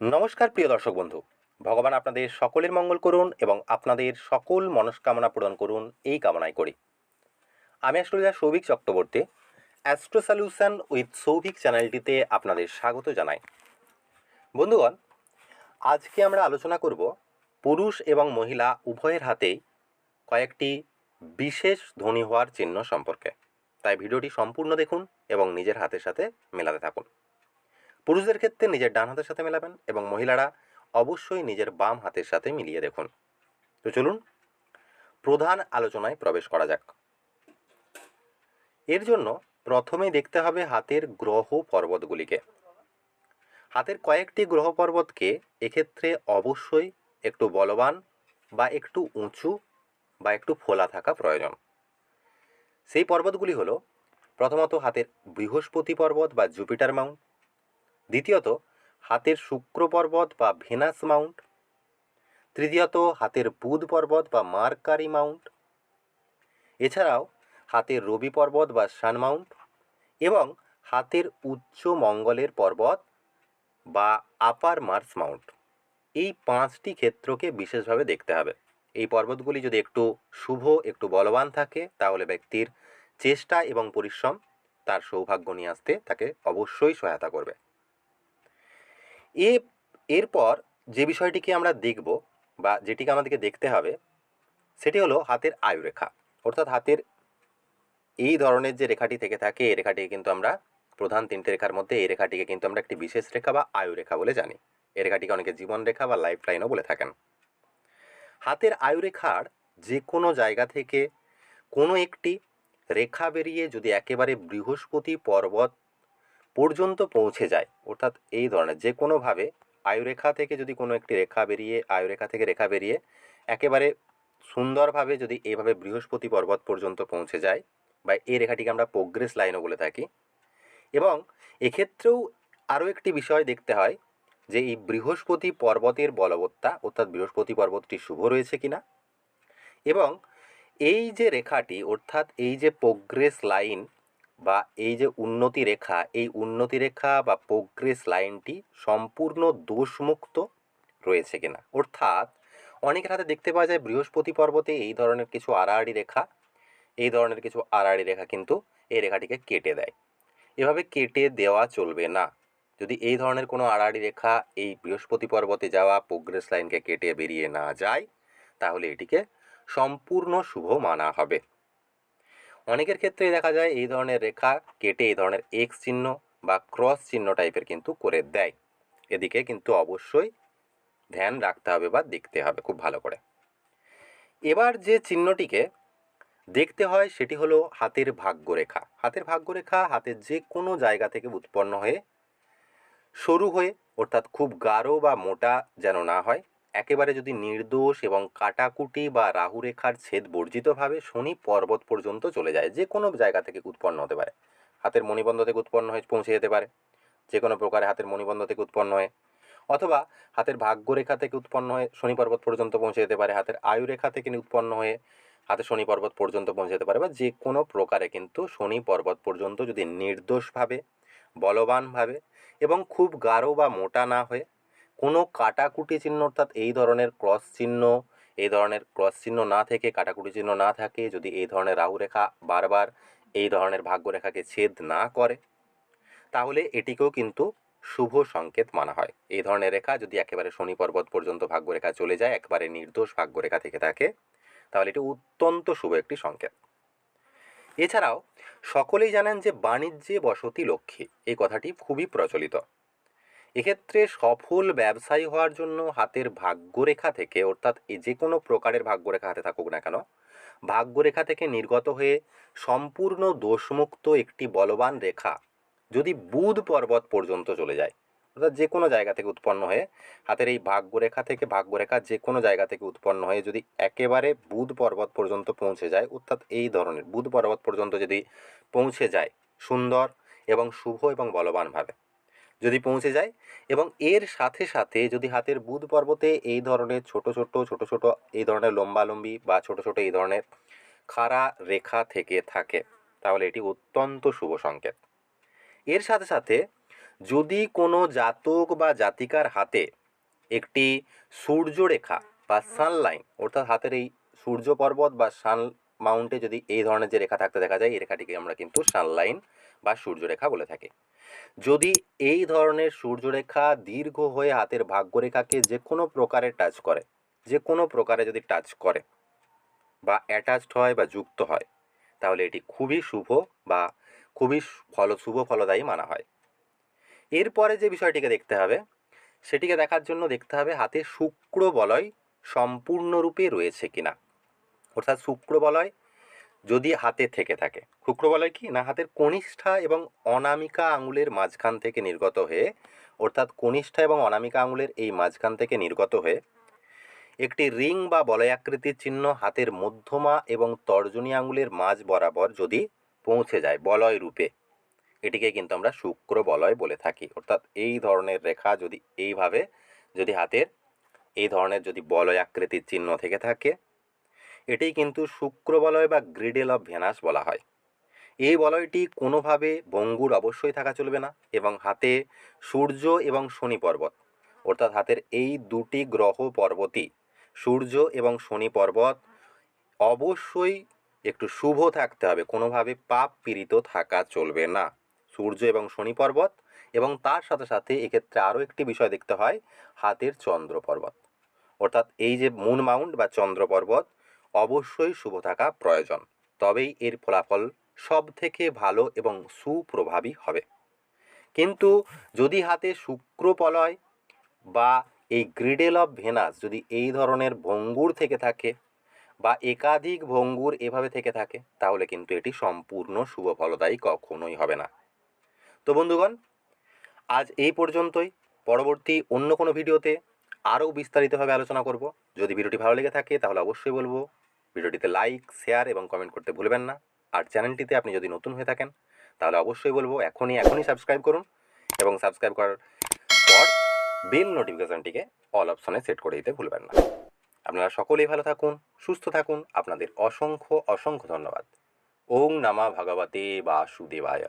নমস্কার, প্রিয় দর্শক বন্ধু। ভগবান আপনাদের সকলের মঙ্গল করুন এবং আপনাদের সকল মনস্কামনা পূরণ করুন এই কামনাই করি। আমি astrologer Souvik Chakraborty, astro solution with Souvik চ্যানেলটিতে আপনাদের স্বাগত জানাই। বন্ধুগণ, আজকে আমরা আলোচনা করব পুরুষ এবং মহিলা উভয়ের হাতেই কয়েকটি বিশেষ ধনী হওয়ার চিহ্ন সম্পর্কে। তাই ভিডিওটি সম্পূর্ণ দেখুন এবং নিজের হাতের সাথে মেলাতে থাকুন। পুরুষদের ক্ষেত্রে নিজের ডান হাতের সাথে মেলাবেন এবং মহিলারা অবশ্যই নিজের বাম হাতের সাথে মিলিয়ে দেখুন। তো চলুন, প্রধান আলোচনায় প্রবেশ করা যাক। এর জন্য প্রথমে দেখতে হবে হাতের গ্রহ পর্বতগুলিকে। হাতের কয়েকটি গ্রহ পর্বতকে এক্ষেত্রে অবশ্যই একটু বলবান বা একটু উঁচু বা একটু ফোলা থাকা প্রয়োজন। সেই পর্বতগুলি হলো প্রথমত হাতের বৃহস্পতি পর্বত বা জুপিটার মাউন্ট দ্বিতীয়ত, হাতের শুক্র পর্বত বা ভেনাস মাউন্ট। তৃতীয়ত, হাতের বুধ পর্বত বা মার্কারি মাউন্ট। এছাড়াও, হাতের রবি পর্বত বা সান মাউন্ট এবং হাতের উচ্চ মঙ্গলের পর্বত বা আপার মার্স মাউন্ট। এই পাঁচটি ক্ষেত্রকে বিশেষভাবে দেখতে হবে। এই পর্বতগুলি যদি একটু শুভ, একটু বলবান থাকে, তাহলে ব্যক্তির চেষ্টা এবং পরিশ্রম তার সৌভাগ্য নিয়ে আসতে তাকে অবশ্যই সহায়তা করবে। এ, এরপর যে বিষয়টিকে আমরা দেখব বা যেটিকে আমাদেরকে দেখতে হবে, সেটি হলো হাতের আয়ুরেখা অর্থাৎ হাতের এই ধরনের যে রেখাটি থেকে থাকে এই রেখাটিকে কিন্তু আমরা প্রধান তিনটে রেখার মধ্যে এই রেখাটিকে কিন্তু আমরা একটি বিশেষ রেখা বা আয়ুরেখা বলে জানি। এই রেখাটিকে অনেকে জীবন রেখা বা লাইফ লাইনও বলে থাকেন। হাতের আয়ুরেখার যে কোনো জায়গা থেকে কোনো একটি রেখা বেরিয়ে যদি একেবারে বৃহস্পতি, পর্বত পর্যন্ত পৌঁছে যায়। অর্থাৎ এই ধরনের যে কোনোভাবে আয়ুরেখা থেকে যদি কোনো একটি রেখা বেরিয়ে, আয়ুরেখা থেকে রেখা বেরিয়ে একেবারে সুন্দরভাবে যদি এইভাবে বৃহস্পতি পর্বত পর্যন্ত পৌঁছে যায়, বা এই রেখাটিকে আমরা প্রোগ্রেস লাইনও বলে থাকি। এবং এক্ষেত্রেও আরও একটি বিষয় দেখতে হয় যে এই বৃহস্পতি পর্বতের বলবত্তা, অর্থাৎ বৃহস্পতি পর্বতটি শুভ রয়েছে কিনা এবং এই যে রেখাটি, অর্থাৎ এই যে প্রোগ্রেস লাইন বা এই যে উন্নতি রেখা, এই উন্নতি রেখা বা প্রোগ্রেস লাইনটি সম্পূর্ণ দোষমুক্ত রয়েছে কিনা? অর্থাৎ অনেকের হাতে দেখতে পাওয়া যায় বৃহস্পতি পর্বতে এই ধরনের কিছু আড়াআড়ি রেখা, এই ধরনের কিছু আড়াআড়ি রেখা কিন্তু এই রেখাটিকে কেটে দেয়। এভাবে কেটে দেওয়া চলবে না। যদি এই ধরনের কোনো আড়াআড়ি রেখা এই বৃহস্পতি পর্বতে যাওয়া প্রোগ্রেস লাইনকে কেটে বেরিয়ে না যায়, তাহলে এটিকে সম্পূর্ণ শুভ মানা হবে। অনেকের ক্ষেত্রে দেখা যায় এই ধরনের রেখা কেটে এই ধরনের এক্স চিহ্ন বা ক্রস চিহ্ন টাইপের কিন্তু করে দেয়। এদিকে কিন্তু অবশ্যই ধ্যান রাখতে হবে বা দেখতে হবে খুব ভালো করে। এবার যে চিহ্নটিকে দেখতে হয় সেটি হলো হাতের ভাগ্যরেখা। হাতের ভাগ্যরেখা হাতের যে কোনো জায়গা থেকে উৎপন্ন হয়ে, সরু হয়ে অর্থাৎ খুব গাঢ় বা মোটা যেন না হয় একেবারে যদি নির্দোষ এবং কাটাকুটি বা রাহুরেখার ছেদ বর্জিতভাবে শনি পর্বত পর্যন্ত চলে যায়, যে কোনো জায়গা থেকে উৎপন্ন হতে পারে। হাতের মণিবন্ধ থেকে উৎপন্ন হয়ে পৌঁছে যেতে পারে, যে কোনো প্রকারে হাতের মণিবন্ধ থেকে উৎপন্ন হয়ে। অথবা হাতের ভাগ্যরেখা থেকে উৎপন্ন হয়ে শনি পর্বত পর্যন্ত পৌঁছে যেতে পারে, হাতের আয়ুরেখা থেকে উৎপন্ন হয়ে হাতে শনি পর্বত পর্যন্ত পৌঁছে যেতে পারে, বা যে কোনো প্রকারে কিন্তু শনি পর্বত পর্যন্ত যদি নির্দোষভাবে, বলবানভাবে এবং খুব গাঢ় বা মোটা না হয়ে কোনো কাটাকুটি চিহ্ন অর্থাৎ এই ধরনের ক্রস চিহ্ন, এই ধরনের ক্রস চিহ্ন না থেকে, কাটাকুটি চিহ্ন না থাকে, যদি এই ধরনের রাহুরেখা বারবার এই ধরনের ভাগ্যরেখাকে ছেদ না করে, তাহলে এটিকেও কিন্তু শুভ সংকেত মানা হয়। এই ধরনের রেখা যদি একেবারে শনি পর্বত পর্যন্ত ভাগ্যরেখা চলে যায়, একবারে নির্দোষ ভাগ্যরেখা থেকে থাকে, তাহলে এটি অত্যন্ত শুভ একটি সংকেত। এছাড়াও, সকলেই জানেন যে বাণিজ্যে বসতি লক্ষ্মী, এই কথাটি খুবই প্রচলিত। এক্ষেত্রে সফল ব্যবসায়ী হওয়ার জন্য হাতের ভাগ্যরেখা থেকে, অর্থাৎ যে কোনো প্রকারের ভাগ্যরেখা হাতে থাকুক না কেন, ভাগ্যরেখা থেকে নির্গত হয়ে সম্পূর্ণ দোষমুক্ত একটি বলবান রেখা যদি বুধ পর্বত পর্যন্ত চলে যায়, অর্থাৎ যে কোনো জায়গা থেকে উৎপন্ন হয়ে, হাতের এই ভাগ্যরেখা থেকে ভাগ্যরেখা যে কোনো জায়গা থেকে উৎপন্ন হয়ে যদি একেবারে বুধ পর্বত পর্যন্ত পৌঁছে যায়, অর্থাৎ এই ধরনের, বুধ পর্বত পর্যন্ত যদি পৌঁছে যায় সুন্দর এবং শুভ এবং বলবানভাবে। যদি পৌঁছে যায়। এবং এর সাথে সাথে যদি হাতের বুধ পর্বতে এই ধরনের ছোট ছোট ছোট ছোট এই ধরনের লম্বালম্বি বা ছোট ছোট এই ধরনের খাড়া রেখা থেকে থাকে, তাহলে এটি অত্যন্ত শুভ সংকেত। এর সাথে সাথে যদি কোনো জাতক বা জাতিকার হাতে একটি সূর্যরেখা বা সানলাইন অর্থাৎ হাতের এই সূর্য পর্বত বা সান মাউন্টে যদি এই ধরনের যে রেখা থাকতে দেখা যায়, এই রেখাটিকে আমরা কিন্তু সানলাইন বা সূর্যরেখা বলে থাকি। যদি এই ধরনের সূর্যরেখা দীর্ঘ হয়ে হাতের ভাগ্যরেখাকে যে কোনো প্রকারে টাচ করে, যে কোনো প্রকারে যদি টাচ করে বা অ্যাটাচড হয় বা যুক্ত হয়, তাহলে এটি খুবই শুভ বা খুবই ফল, শুভ ফলদায়ী মানা হয়। এরপরে যে বিষয়টিকে দেখতে হবে, সেটিকে দেখার জন্য দেখতে হবে হাতে শুক্র বলয় সম্পূর্ণরূপে রয়েছে কিনা। অর্থাৎ শুক্র বলয় যদি হাতে থেকে থাকে। শুক্র বলয় কি? না হাতের কনিষ্ঠা এবং অনামিকা আঙুলের মাঝখান থেকে নির্গত হয়ে, অর্থাৎ কনিষ্ঠা এবং অনামিকা আঙুলের এই মাঝখান থেকে নির্গত হয়ে, একটি রিং বা বলয়াকৃতির চিহ্ন হাতের মধ্যমা এবং তর্জনী আঙুলের মাঝ বরাবর যদি পৌঁছে যায় বলয় রূপে, এটিকে কিন্তু আমরা শুক্র বলয় বলে থাকি। অর্থাৎ এই ধরনের রেখা যদি এইভাবে যদি হাতের, এই ধরনের যদি বলয় আকৃতির চিহ্ন থেকে থাকে এটি কিন্তু শুক্র বলয় বা গ্রিডেল অফ ভেনাস বলা হয়। এই বলয়টি কোনোভাবে বঙ্গুর অবশ্যই থাকা চলবে না এবং হাতে সূর্য এবং শনি পর্বত, অর্থাৎ হাতের এই দুটি গ্রহ পর্বতই সূর্য এবং শনি পর্বত অবশ্যই একটু শুভ থাকতে হবে, কোনোভাবে পাপ পীড়িত থাকা চলবে না। সূর্য এবং শনি পর্বত এবং তার সাথে সাথে এক্ষেত্রে আরও একটি বিষয় দেখতে হয়, হাতের চন্দ্র পর্বত, অর্থাৎ এই যে মুন মাউন্ট বা চন্দ্র পর্বত অবশ্যই শুভ থাকা প্রয়োজন। তবেই এর ফলাফল সব থেকে ভালো এবং সুপ্রভাবী হবে। কিন্তু যদি হাতে শুক্র পলয় বা এই গ্রিডেল অফ ভেনাস যদি এই ধরনের ভঙ্গুর থেকে থাকে বা একাধিক ভঙ্গুর এভাবে থেকে থাকে, তাহলে কিন্তু এটি সম্পূর্ণ শুভ ফলদায়ী কখনোই হবে না। তো বন্ধুগণ, আজ এই পর্যন্তই। পরবর্তী অন্য কোনো ভিডিওতে আরও বিস্তারিতভাবে আলোচনা করব। যদি ভিডিওটি ভালো লেগে থাকে, তাহলে অবশ্যই বলব ভিডিওটিতে লাইক শেয়ার এবং কমেন্ট করতে ভুলবেন না। আর চ্যানেলটিতে আপনি যদি নতুন হয়ে থাকেন, তাহলে অবশ্যই বলব এখনই এখনই সাবস্ক্রাইব করুন এবং সাবস্ক্রাইব করার পর বেল নোটিফিকেশানটিকে অল অপশনে সেট করে দিতে ভুলবেন না। আপনারা সকলেই ভালো থাকুন, সুস্থ থাকুন। আপনাদের অসংখ্য অসংখ্য ধন্যবাদ। ওং নামা ভগবতে বাসুদেবায়।